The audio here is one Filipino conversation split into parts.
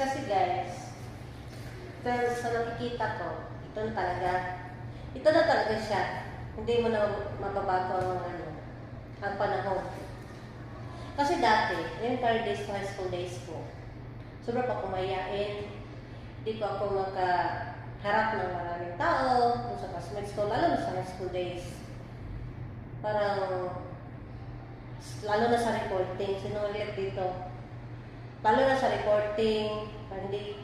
Kasi guys, ito sa nakikita ko, ito na talaga. Ito na talaga siya. Hindi mo na mababago ang ano, ang panahon. Kasi dati, yung career days ko, high school days ko, sobrang pa kumayain. Hindi ko ako makaharap ng maraming tao, kung sa classmates ko, lalo na sa high school days. Parang, lalo na sa reporting, sino ulit dito? Lalo na sa reporting, hindi,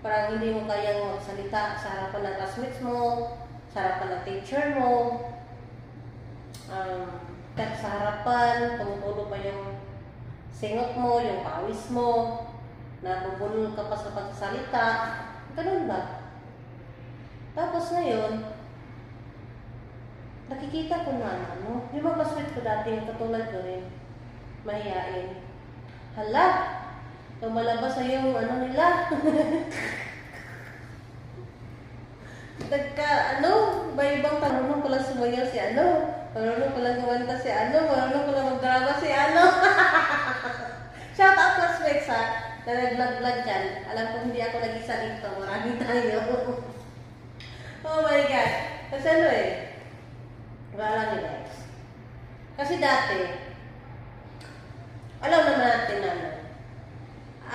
parang hindi mo kayang magsalita sa harapan ng classmates mo, sa harapan ng teacher mo, um, sa harapan, tumutulo pa yung singot mo, yung pawis mo, nabubulol ka pa sa pagsasalita, ganun ba? Tapos ngayon, nakikita ko na ano, yung mga classmates ko dati, yung katulad ko rin, mahihain. Hala, lumalabas sa yung ano nila. Nagka, ano, may ibang marunong lang sumayaw si ano, marunong ko lang kumanta si ano, marunong lang magdrama si ano. Shout out classmates ha, na nag-vlog-vlog dyan. Alam ko hindi ako nag-isa dito, marami tayo. oh my God. Kasi ano eh, wala niyo guys. Kasi dati, alam naman natin na ano,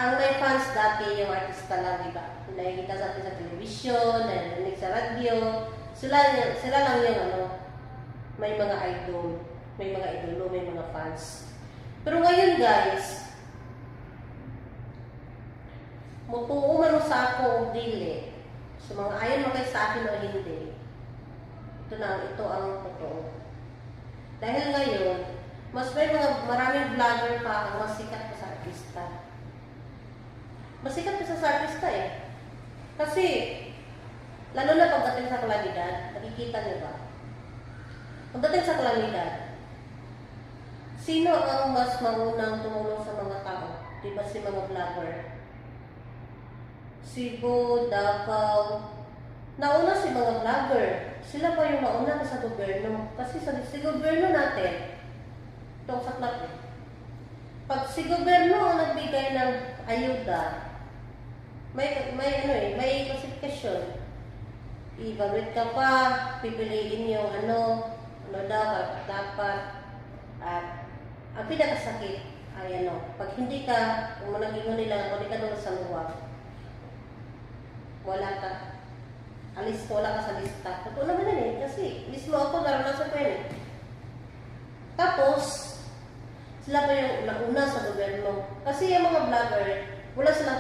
ang may fans dati yung artista lang, di ba? Nakikita sa atin sa television, narinig sa radyo. Sila, sila lang yung ano, may mga idol, may mga idolo, may mga fans. Pero ngayon guys, mutuo man sa ako o dili, sa mga ayon man kayo sa akin o hindi, ito na, ito ang totoo. Dahil ngayon, mas may mga maraming vlogger pa ang mas sikat. Mas sikat pa sa artista eh. Kasi, lalo na pagdating sa kalamidad, nakikita niyo ba? Pagdating sa kalamidad, sino ang mas maunang tumulong sa mga tao? Di ba si mga vlogger? Cebu, Davao, nauna si mga vlogger. Sila pa yung nauna sa gobyerno. Kasi sa, si gobyerno natin, itong saklap eh. Pag si gobyerno ang nagbigay ng ayuda, may, may ano eh, may klasifikasyon. I-evaluate ka pa, pipiliin yung ano, ano dapat, dapat. At ang pinakasakit ay ano, pag hindi ka, kung managing nila, kung hindi ka doon sa luwag, wala ka. Alis ko, wala ka sa lista. Totoo naman yan eh, kasi mismo ako naranasan ko yan eh. Tapos, sila pa yung nauna sa gobyerno. Kasi yung mga vlogger, wala silang